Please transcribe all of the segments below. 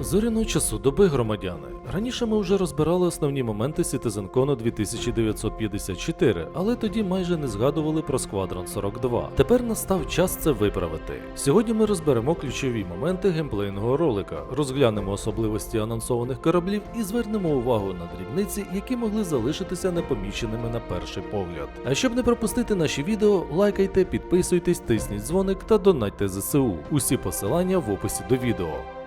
Зоряного часу доби громадяни. Раніше ми вже розбирали основні моменти Citizen 2954, але тоді майже не згадували про Squadron 42. Тепер настав час це виправити. Сьогодні ми розберемо ключові моменти геймплейного ролика, розглянемо особливості анонсованих кораблів і звернемо увагу на дрібниці, які могли залишитися непоміченими на перший погляд. А щоб не пропустити наші відео, лайкайте, підписуйтесь, тисніть дзвоник та донатьте ЗСУ. Усі посилання в описі до відео.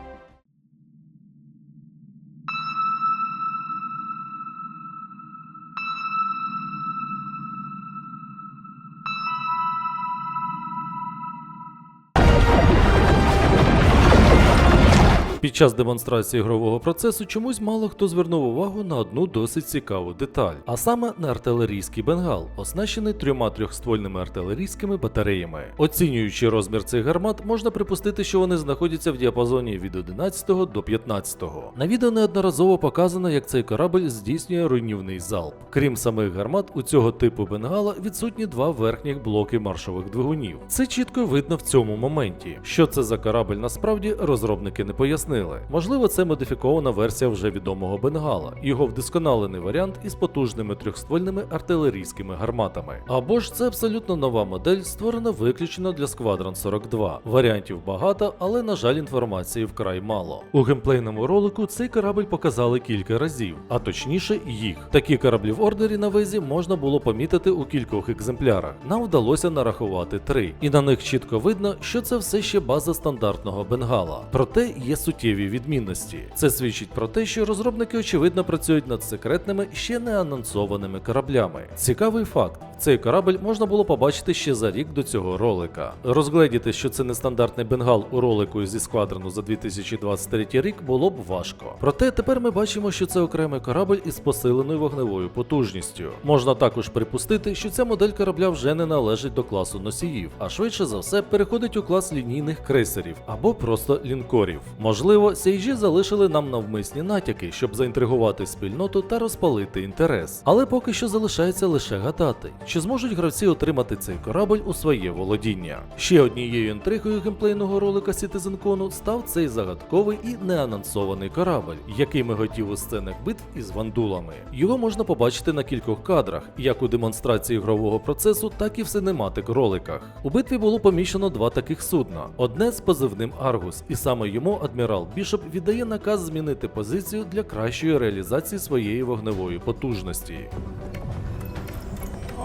Під час демонстрації ігрового процесу чомусь мало хто звернув увагу на одну досить цікаву деталь, а саме на артилерійський бенгал, оснащений трьома трьохствольними артилерійськими батареями. Оцінюючи розмір цих гармат, можна припустити, що вони знаходяться в діапазоні від 11 до 15. На відео неодноразово показано, як цей корабль здійснює руйнівний залп. Крім самих гармат, у цього типу бенгала відсутні два верхніх блоки маршових двигунів. Це чітко видно в цьому моменті. Що це за корабль насправді розробники не пояснили. Можливо, це модифікована версія вже відомого бенгала, його вдосконалений варіант із потужними трьохствольними артилерійськими гарматами. Або ж це абсолютно нова модель, створена виключно для Squadron 42. Варіантів багато, але на жаль, інформації вкрай мало. У геймплейному ролику цей корабль показали кілька разів, а точніше їх. Такі кораблі в ордері на везі можна було помітити у кількох екземплярах. Нам вдалося нарахувати три, і на них чітко видно, що це все ще база стандартного бенгала. Проте є суттєві відмінності. Це свідчить про те, що розробники очевидно працюють над секретними ще не анонсованими кораблями. Цікавий факт: цей корабль можна було побачити ще за рік до цього ролика. Розгледіти, що це нестандартний бенгал у ролику зі сквадрону за 2023 рік було б важко. Проте тепер ми бачимо, що це окремий корабль із посиленою вогневою потужністю. Можна також припустити, що ця модель корабля вже не належить до класу носіїв, а швидше за все переходить у клас лінійних крейсерів або просто лінкорів. Можливо, CIG залишили нам навмисні натяки, щоб заінтригувати спільноту та розпалити інтерес. Але поки що залишається лише гадати, чи зможуть гравці отримати цей корабль у своє володіння. Ще однією інтригою геймплейного ролика CitizenCon став цей загадковий і неанонсований корабль, який миготів у сценах битв із вандулами. Його можна побачити на кількох кадрах, як у демонстрації ігрового процесу, так і в синематик роликах. У битві було поміщено два таких судна: одне з позивним Аргус, і саме йому адмірал Бішоп віддає наказ змінити позицію для кращої реалізації своєї вогневої потужності.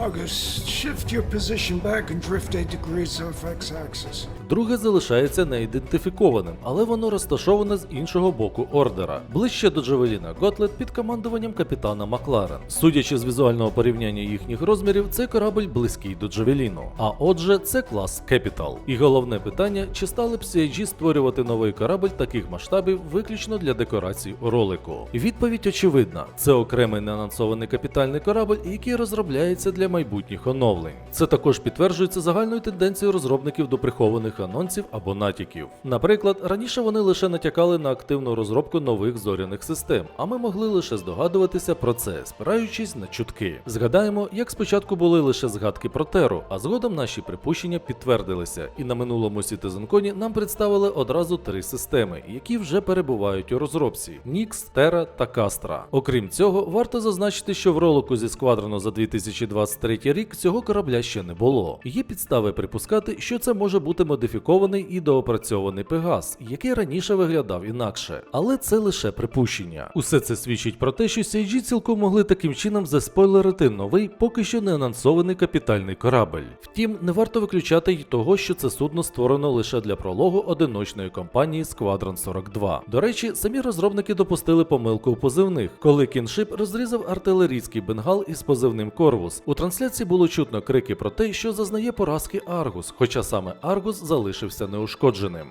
August, shift your position back and drift 8 degrees off x-axis. Друге залишається неідентифікованим, але воно розташоване з іншого боку ордера, ближче до Джавеліна Готлет під командуванням капітана Макларен. Судячи з візуального порівняння їхніх розмірів, цей корабль близький до Джавеліну. А отже, це клас Capital. І головне питання: чи стали б CIG створювати новий корабль таких масштабів виключно для декорацій у ролику? Відповідь очевидна: це окремий неанонсований капітальний корабль, який розробляється для майбутніх оновлень. Це також підтверджується загальною тенденцією розробників до прихованих анонсів або натяків. Наприклад, раніше вони лише натякали на активну розробку нових зоряних систем, а ми могли лише здогадуватися про це, спираючись на чутки. Згадаємо, як спочатку були лише згадки про Теру, а згодом наші припущення підтвердилися, і на минулому CitizenCon нам представили одразу три системи, які вже перебувають у розробці: Нікс, Тера та Кастра. Окрім цього, варто зазначити, що в ролику зі сквадрону за 2023 рік цього корабля ще не було. Є підстави припускати, що це може бути модифікований і доопрацьований Пегас, який раніше виглядав інакше. Але це лише припущення. Усе це свідчить про те, що CIG цілком могли таким чином заспойлерити новий, поки що не анонсований капітальний корабль. Втім, не варто виключати й того, що це судно створено лише для прологу одиночної компанії Squadron 42. До речі, самі розробники допустили помилку у позивних, коли кіншип розрізав артилерійський бенгал із позивним Корвус. У трансляції було чутно крики про те, що зазнає поразки Аргус, хоча саме Аргус залишився неушкодженим.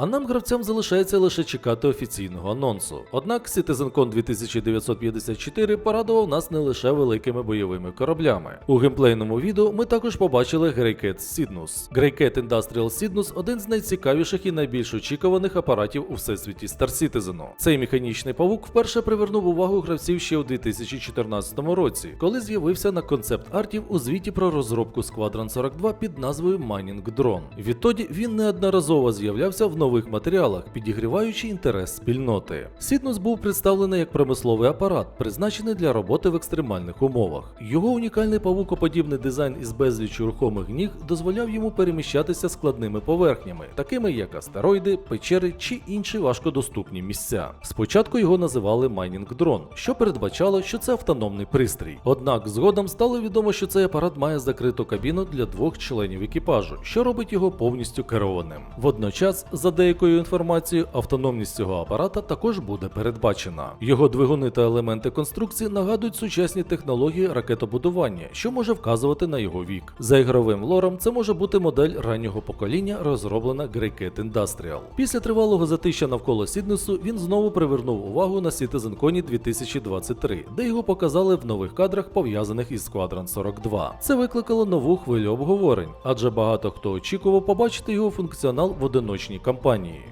А нам гравцям залишається лише чекати офіційного анонсу. Однак CitizenCon 2954 порадував нас не лише великими бойовими кораблями. У геймплейному відео ми також побачили Greycat Sidnus. Greycat Industrial Sidnus – один з найцікавіших і найбільш очікуваних апаратів у всесвіті Star Citizen. Цей механічний павук вперше привернув увагу гравців ще у 2014 році, коли з'явився на концепт артів у звіті про розробку Squadron 42 під назвою Mining Drone. Відтоді він неодноразово з'являвся в нових матеріалах, підігріваючи інтерес спільноти. Сіднус був представлений як промисловий апарат, призначений для роботи в екстремальних умовах. Його унікальний павукоподібний дизайн із безліччю рухомих ніг дозволяв йому переміщатися складними поверхнями, такими як астероїди, печери чи інші важкодоступні місця. Спочатку його називали Mining Drone, що передбачало, що це автономний пристрій. Однак згодом стало відомо, що цей апарат має закриту кабіну для двох членів екіпажу, що робить його повністю керованим. Водночас, за деякою інформацією, автономність цього апарата також буде передбачена. Його двигуни та елементи конструкції нагадують сучасні технології ракетобудування, що може вказувати на його вік. За ігровим лором, це може бути модель раннього покоління, розроблена Greycat Industrial. Після тривалого затища навколо Сіднесу він знову привернув увагу на CitizenCon 2023, де його показали в нових кадрах, пов'язаних із Squadron 42. Це викликало нову хвилю обговорень, адже багато хто очікував побачити його функціонал в одиночній кампанії.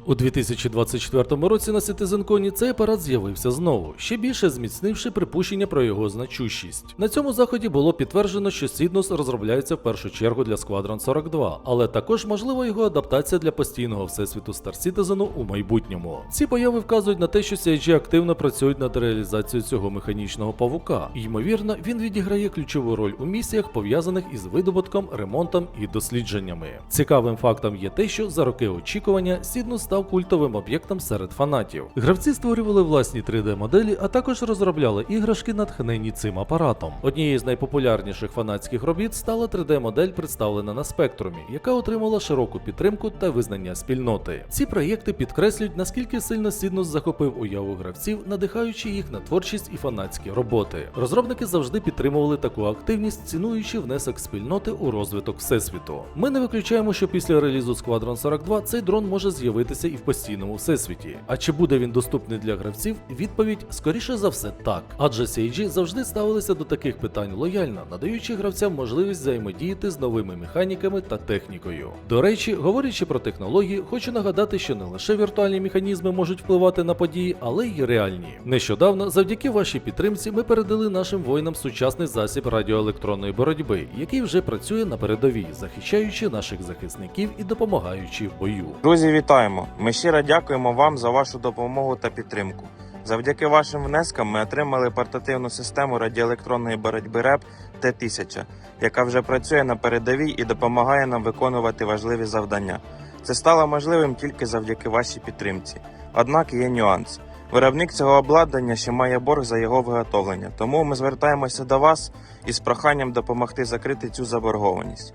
У 2024 році на CitizenCon цей апарат з'явився знову, ще більше зміцнивши припущення про його значущість. На цьому заході було підтверджено, що Сіднус розробляється в першу чергу для Squadron 42, але також можлива його адаптація для постійного всесвіту Star Citizen у майбутньому. Ці появи вказують на те, що CIG активно працюють над реалізацією цього механічного павука. Ймовірно, він відіграє ключову роль у місіях, пов'язаних із видобутком, ремонтом і дослідженнями. Цікавим фактом є те, що за роки очікування Сіднус став культовим об'єктом серед фанатів. Гравці створювали власні 3D-моделі, а також розробляли іграшки, натхнені цим апаратом. Однією з найпопулярніших фанатських робіт стала 3D-модель, представлена на спектрумі, яка отримала широку підтримку та визнання спільноти. Ці проєкти підкреслюють, наскільки сильно Сіднус захопив уяву гравців, надихаючи їх на творчість і фанатські роботи. Розробники завжди підтримували таку активність, цінуючи внесок спільноти у розвиток всесвіту. Ми не виключаємо, що після релізу Squadron 42 цей дрон може з'явитися і в постійному всесвіті. А чи буде він доступний для гравців? Відповідь скоріше за все так. Адже CIG завжди ставилися до таких питань лояльно, надаючи гравцям можливість взаємодіяти з новими механіками та технікою. До речі, говорячи про технології, хочу нагадати, що не лише віртуальні механізми можуть впливати на події, але й реальні. Нещодавно, завдяки вашій підтримці, ми передали нашим воїнам сучасний засіб радіоелектронної боротьби, який вже працює на передовій, захищаючи наших захисників і допомагаючи в бою. Друзі, вітаємо! Ми щиро дякуємо вам за вашу допомогу та підтримку. Завдяки вашим внескам ми отримали портативну систему радіоелектронної боротьби РЕП Т-1000, яка вже працює на передовій і допомагає нам виконувати важливі завдання. Це стало можливим тільки завдяки вашій підтримці. Однак є нюанс. Виробник цього обладнання ще має борг за його виготовлення, тому ми звертаємося до вас із проханням допомогти закрити цю заборгованість.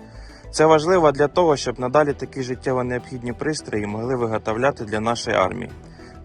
Це важливо для того, щоб надалі такі життєво необхідні пристрої могли виготовляти для нашої армії.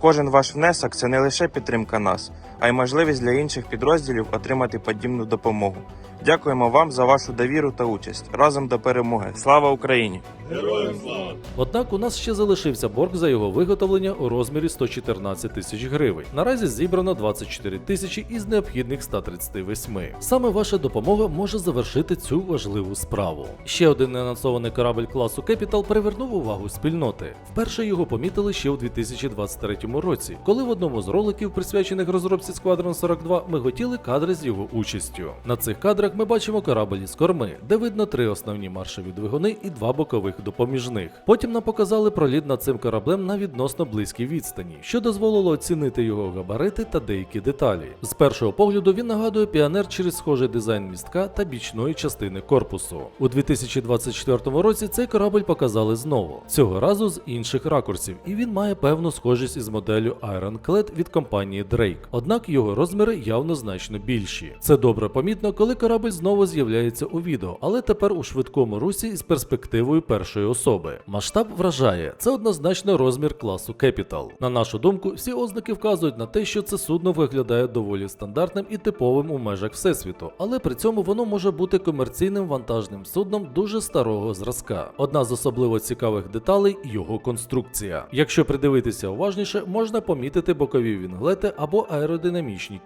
Кожен ваш внесок це не лише підтримка нас, а й можливість для інших підрозділів отримати подібну допомогу. Дякуємо вам за вашу довіру та участь. Разом до перемоги. Слава Україні! Героям слава! Однак у нас ще залишився борг за його виготовлення у розмірі 114 тисяч гривень. Наразі зібрано 24 тисячі із необхідних 138. Саме ваша допомога може завершити цю важливу справу. Ще один неанонсований корабль класу Capital привернув увагу спільноти. Вперше його помітили ще у 2023 році, коли в одному з роликів, присвячених розробці Squadron 42, ми готіли кадри з його участю. На цих кадрах ми бачимо корабль із корми, де видно три основні маршові двигуни і два бокових допоміжних. Потім нам показали проліт над цим кораблем на відносно близькій відстані, що дозволило оцінити його габарити та деякі деталі. З першого погляду він нагадує піонер через схожий дизайн містка та бічної частини корпусу. У 2024 році цей корабль показали знову, цього разу з інших ракурсів, і він має певну схожість із моделлю Ironclad від компанії Drake. Однак однак його розміри явно значно більші. Це добре помітно, коли корабль знову з'являється у відео, але тепер у швидкому русі із перспективою першої особи. Масштаб вражає, це однозначно розмір класу Capital. На нашу думку, всі ознаки вказують на те, що це судно виглядає доволі стандартним і типовим у межах всесвіту, але при цьому воно може бути комерційним вантажним судном дуже старого зразка. Одна з особливо цікавих деталей його конструкція. Якщо придивитися уважніше, можна помітити бокові вінглети або аеродинамічні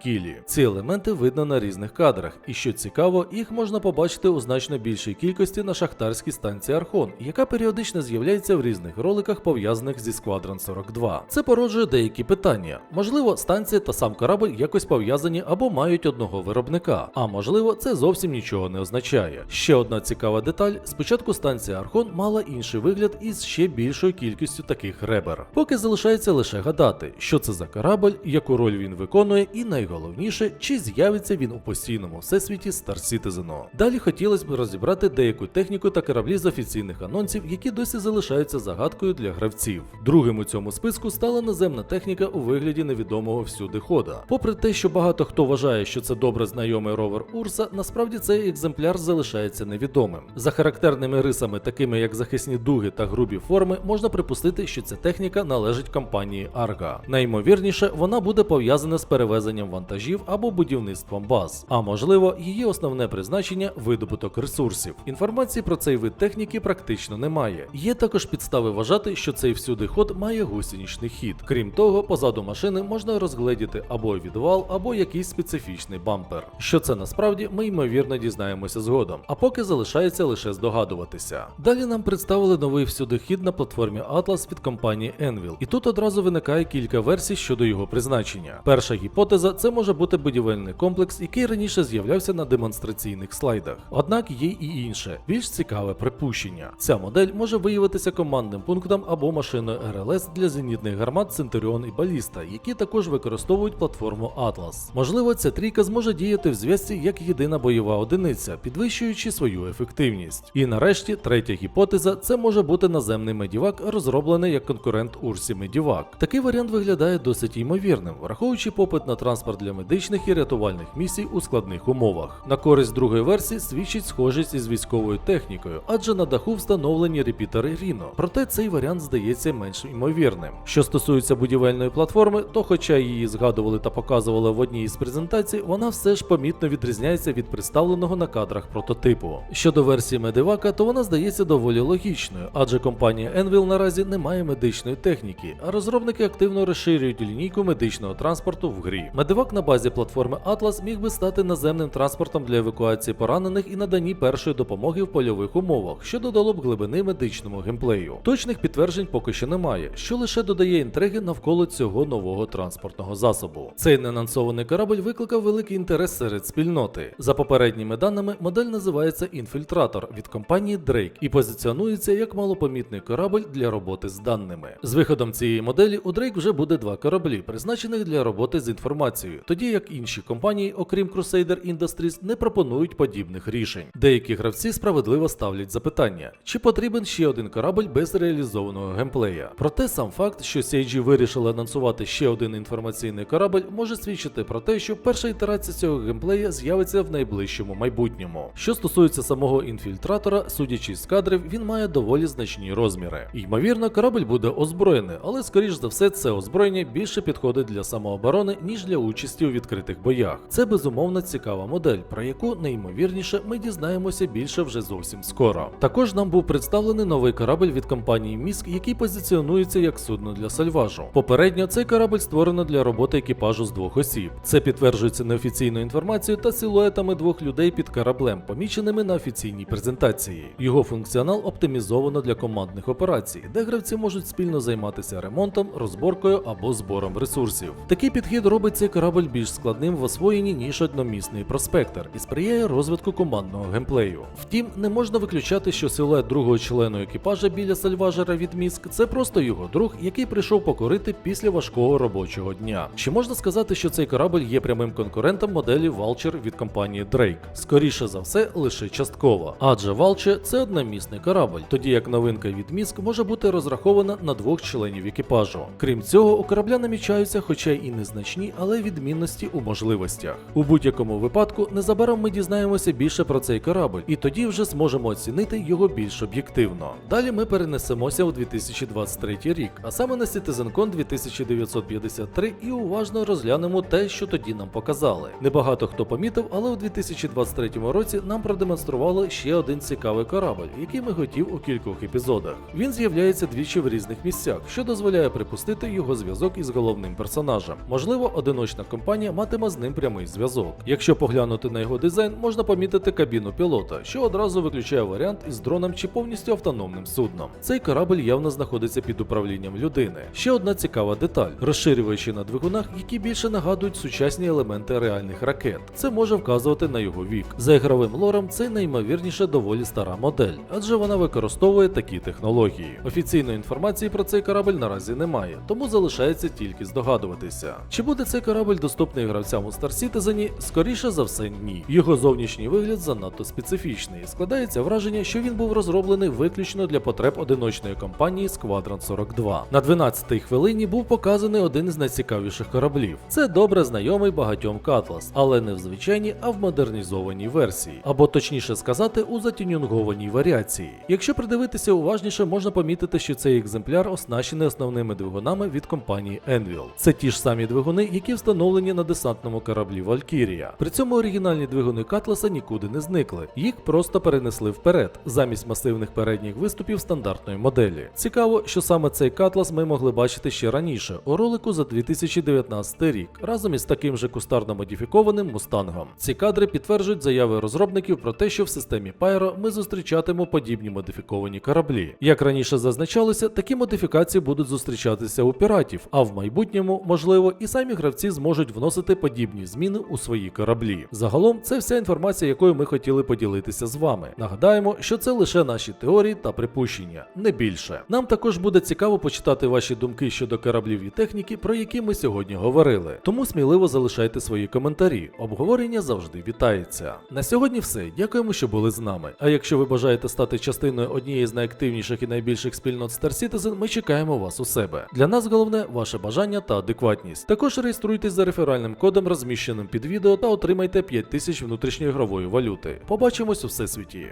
кілі. Ці елементи видно на різних кадрах, і що цікаво, їх можна побачити у значно більшій кількості на шахтарській станції Архон, яка періодично з'являється в різних роликах, пов'язаних зі Squadron 42. Це породжує деякі питання. Можливо, станція та сам корабль якось пов'язані або мають одного виробника, а можливо, це зовсім нічого не означає. Ще одна цікава деталь: спочатку станція Архон мала інший вигляд із ще більшою кількістю таких ребер. Поки залишається лише гадати, що це за корабль, яку роль він виконує, і найголовніше, чи з'явиться він у постійному всесвіті Star Citizen. Далі хотілося б розібрати деяку техніку та кораблі з офіційних анонсів, які досі залишаються загадкою для гравців. Другим у цьому списку стала наземна техніка у вигляді невідомого всюди хода. Попри те, що багато хто вважає, що це добре знайомий ровер Урса, насправді цей екземпляр залишається невідомим. За характерними рисами, такими як захисні дуги та грубі форми, можна припустити, що ця техніка належить компанії Арга. Наймовірніше, вона буде пов'язана з перевезенням вантажів або будівництвом баз. А можливо, її основне призначення видобуток ресурсів. Інформації про цей вид техніки практично немає. Є також підстави вважати, що цей всюди ход має гусеничний хід. Крім того, позаду машини можна розгледіти або відвал, або якийсь специфічний бампер. Що це насправді, ми ймовірно дізнаємося згодом. А поки залишається лише здогадуватися. Далі нам представили новий всюди хід на платформі Atlas від компанії Envil. І тут одразу виникає кілька версій щодо його призначення. Перша гіпотеза це може бути будівельний комплекс, який раніше з'являвся на демонстраційних слайдах. Однак є і інше, більш цікаве припущення. Ця модель може виявитися командним пунктом або машиною РЛС для зенітних гармат Центуріон і Баліста, які також використовують платформу Atlas. Можливо, ця трійка зможе діяти в зв'язці як єдина бойова одиниця, підвищуючи свою ефективність. І нарешті, третя гіпотеза це може бути наземний медівак, розроблений як конкурент Урсі Медівак. Такий варіант виглядає досить ймовірним, враховуючи попит на транспорт для медичних і рятувальних місій у складних умовах. На користь другої версії свідчить схожість із військовою технікою, адже на даху встановлені репітери Ріно. Проте цей варіант здається менш ймовірним. Що стосується будівельної платформи, то хоча її згадували та показували в одній із презентацій, вона все ж помітно відрізняється від представленого на кадрах прототипу. Щодо версії Медивака, то вона здається доволі логічною, адже компанія Envil наразі не має медичної техніки, а розробники активно розширюють лінійку медичного транспорту в грі. Медивак на базі платформи Atlas міг би стати наземним транспортом для евакуації поранених і наданні першої допомоги в польових умовах, що додало б глибини медичному геймплею. Точних підтверджень поки що немає, що лише додає інтриги навколо цього нового транспортного засобу. Цей неанонсований корабль викликав великий інтерес серед спільноти. За попередніми даними, модель називається Інфільтратор від компанії Drake і позиціонується як малопомітний корабль для роботи з даними. З виходом цієї моделі у Drake вже буде два кораблі, призначених для роботи з інформацією, тоді як інші компанії, окрім Crusader Industries, не пропонують подібних рішень. Деякі гравці справедливо ставлять запитання, чи потрібен ще один корабль без реалізованого геймплея. Проте сам факт, що CIG вирішили анонсувати ще один інформаційний корабль, може свідчити про те, що перша ітерація цього геймплея з'явиться в найближчому майбутньому. Що стосується самого інфільтратора, судячи з кадрів, він має доволі значні розміри. Ймовірно, корабль буде озброєний, але скоріш за все це озброєння більше підходить для самооборони, ніж для участі у відкритих боях. Це безумовно цікава модель, про яку найімовірніше ми дізнаємося більше вже зовсім скоро. Також нам був представлений новий корабль від компанії Міск, який позиціонується як судно для сальважу. Попередньо цей корабль створено для роботи екіпажу з двох осіб. Це підтверджується неофіційною інформацією та силуетами двох людей під кораблем, поміченими на офіційній презентації. Його функціонал оптимізовано для командних операцій, де гравці можуть спільно займатися ремонтом, розборкою або збором ресурсів. Такий підхід робить цей корабль більш складним в освоєнні ніж одномісний проспектор і сприяє розвитку командного геймплею. Втім, не можна виключати, що силует другого члену екіпажа біля сальважера від міск це просто його друг, який прийшов покорити після важкого робочого дня. Чи можна сказати, що цей корабль є прямим конкурентом моделі Vulture від компанії Drake? Скоріше за все, лише частково. Адже Vulture – це одномісний корабль, тоді як новинка від міск може бути розрахована на двох членів екіпажу. Крім цього, у корабля намічаються, хоча й незначні незначні, але відмінності у можливостях. У будь-якому випадку, незабаром ми дізнаємося більше про цей корабль, і тоді вже зможемо оцінити його більш об'єктивно. Далі ми перенесемося у 2023 рік, а саме на CitizenCon 2953 і уважно розглянемо те, що тоді нам показали. Небагато хто помітив, але у 2023 році нам продемонстрували ще один цікавий корабль, який ми хотів у кількох епізодах. Він з'являється двічі в різних місцях, що дозволяє припустити його зв'язок із головним персонажем. Можливо, одиночна компанія матиме з ним прямий зв'язок. Якщо поглянути на його дизайн, можна помітити кабіну пілота, що одразу виключає варіант із дроном чи повністю автономним судном. Цей корабль явно знаходиться під управлінням людини. Ще одна цікава деталь: розширювачі на двигунах, які більше нагадують сучасні елементи реальних ракет. Це може вказувати на його вік. За ігровим лором це наймовірніше доволі стара модель, адже вона використовує такі технології. Офіційної інформації про цей корабль наразі немає, тому залишається тільки здогадуватися. Чи буде цей корабль доступний гравцям у Star Citizen? Скоріше за все, ні. Його зовнішній вигляд занадто специфічний. Складається враження, що він був розроблений виключно для потреб одиночної компанії Squadron 42. На 12-й хвилині був показаний один із найцікавіших кораблів. Це добре знайомий багатьом Катлас, але не в звичайній, а в модернізованій версії, або точніше сказати, у затюнінгованій варіації. Якщо придивитися уважніше, можна помітити, що цей екземпляр оснащений основними двигунами від компанії Envil. Це ті ж самі двигуни, які встановлені на десантному кораблі Valkyria. При цьому оригінальні двигуни Катласа нікуди не зникли, їх просто перенесли вперед, замість масивних передніх виступів стандартної моделі. Цікаво, що саме цей Катлас ми могли бачити ще раніше у ролику за 2019 рік, разом із таким же кустарно модифікованим мустангом. Ці кадри підтверджують заяви розробників про те, що в системі Pyro ми зустрічатимемо подібні модифіковані кораблі. Як раніше зазначалося, такі модифікації будуть зустрічатися у піратів, а в майбутньому, можливо, і самі гравці зможуть вносити подібні зміни у свої кораблі. Загалом, це вся інформація, якою ми хотіли поділитися з вами. Нагадаємо, що це лише наші теорії та припущення, не більше. Нам також буде цікаво почитати ваші думки щодо кораблів і техніки, про які ми сьогодні говорили. Тому сміливо залишайте свої коментарі. Обговорення завжди вітається. На сьогодні все. Дякуємо, що були з нами. А якщо ви бажаєте стати частиною однієї з найактивніших і найбільших спільнот Star Citizen, ми чекаємо вас у себе. Для нас головне ваше бажання та адекватність. Також реєструйтесь за реферальним кодом, розміщеним під відео, та отримайте 5000 внутрішньої ігрової валюти. Побачимось у всесвіті.